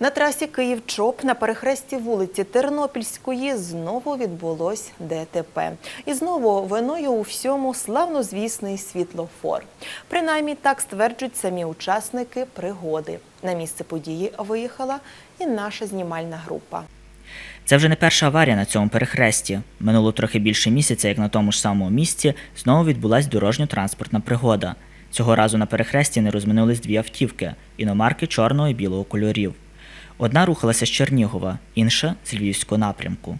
На трасі Київ-Чоп на перехресті вулиці Тернопільської знову відбулось ДТП. І знову виною у всьому славнозвісний світлофор. Принаймні так стверджують самі учасники пригоди. На місце події виїхала і наша знімальна група. Це вже не перша аварія на цьому перехресті. Минуло трохи більше місяця, як на тому ж самому місці, знову відбулась дорожньо-транспортна пригода. Цього разу на перехресті не розминулись дві автівки іномарки чорного і білого кольорів. Одна рухалася з Чернігова, інша з Львівського напрямку.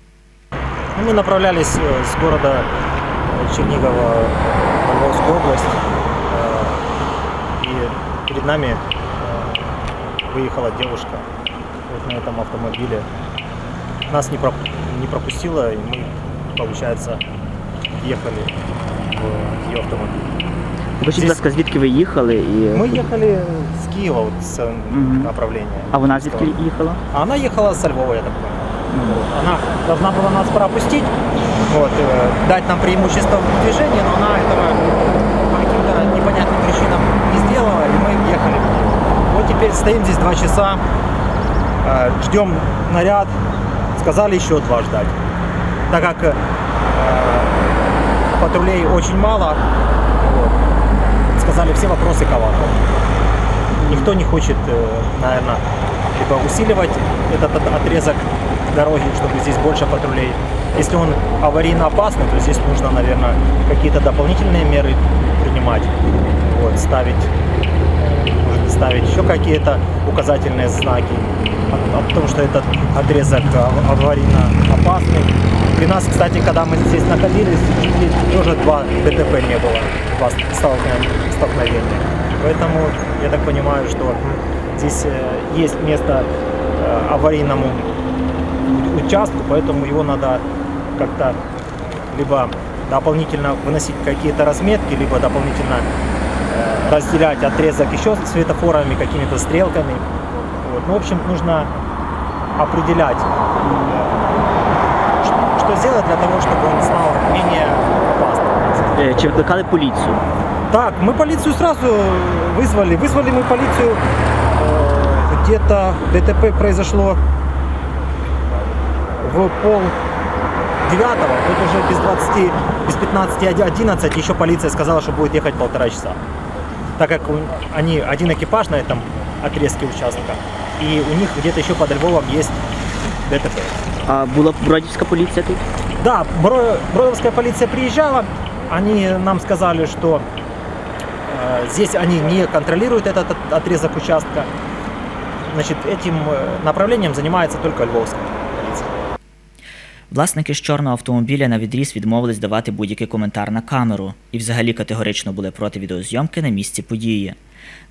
Ну, Мы направлялись э, с города э, Чернигова в Львовскую область. э, И перед нами э, выехала девушка вот на этом автомобиле. Нас не, проп- не пропустила, и мы, получается, ехали в ее автомобиль. Покажіть, будь Здесь- ласка, звідки ви їхали і. Мы ехали с Киева, вот, с э, Мгм. направления. А вона звідки їхала? А она ехала со Львова, я так понял. Вот. Она должна была нас пропустить, вот, э, дать нам преимущество в движении, но она этого по каким-то непонятным причинам не сделала, и мы ехали. Вот теперь стоим здесь два часа, э, ждем наряд, сказали еще два ждать. Так как э, патрулей очень мало, вот, сказали все вопросы к эвакуатору. Никто не хочет, наверное, либо усиливать этот от- отрезок дороги, чтобы здесь больше патрулей. Если он аварийно опасный, то здесь нужно, наверное, какие-то дополнительные меры принимать. Вот, ставить, может, ставить еще какие-то указательные знаки о, о том, что этот отрезок ав- аварийно опасный. При нас, кстати, когда мы здесь находились, тоже два ДТП не было, два столкновения. Поэтому я так понимаю, что здесь э, есть место э, аварийному у- участку, поэтому его надо как-то либо дополнительно выносить какие-то разметки, либо дополнительно э, разделять отрезок еще светофорами, какими-то стрелками. Вот. Ну, в общем, нужно определять, что- сделать для того, чтобы он стал менее опасным. Е, Чи викликали поліцію? Так, мы полицию сразу вызвали. Вызвали мы полицию. э, Где-то ДТП произошло в пол девятого. Тут уже без 20, без 15, 11 еще полиция сказала, что будет ехать полтора часа. Так как они один экипаж на этом отрезке участка. И у них где-то еще под Львовом есть ДТП. А була бродівська поліція тут? Да, Бро- Бродовская полиция приезжала, они нам сказали, что э, здесь они не контролируют этот от- отрезок участка. Значит, этим э, направлением занимается только Львовская полиция. Власники з чорного автомобіля на відріз відмовились давати будь-який коментар на камеру і взагалі категорично були проти відеозйомки на місці події.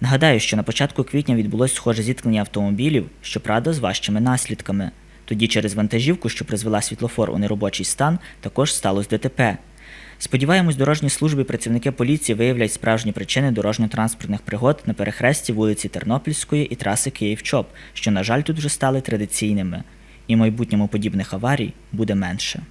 Нагадаю, що на початку квітня відбулось схоже зіткнення автомобілів, щоправда, з важчими наслідками. Тоді через вантажівку, що призвела світлофор у неробочий стан, також сталося ДТП. Сподіваємось, дорожні служби і працівники поліції виявлять справжні причини дорожньо-транспортних пригод на перехресті вулиці Тернопільської і траси Київ-Чоп, що, на жаль, тут вже стали традиційними, і в майбутньому подібних аварій буде менше.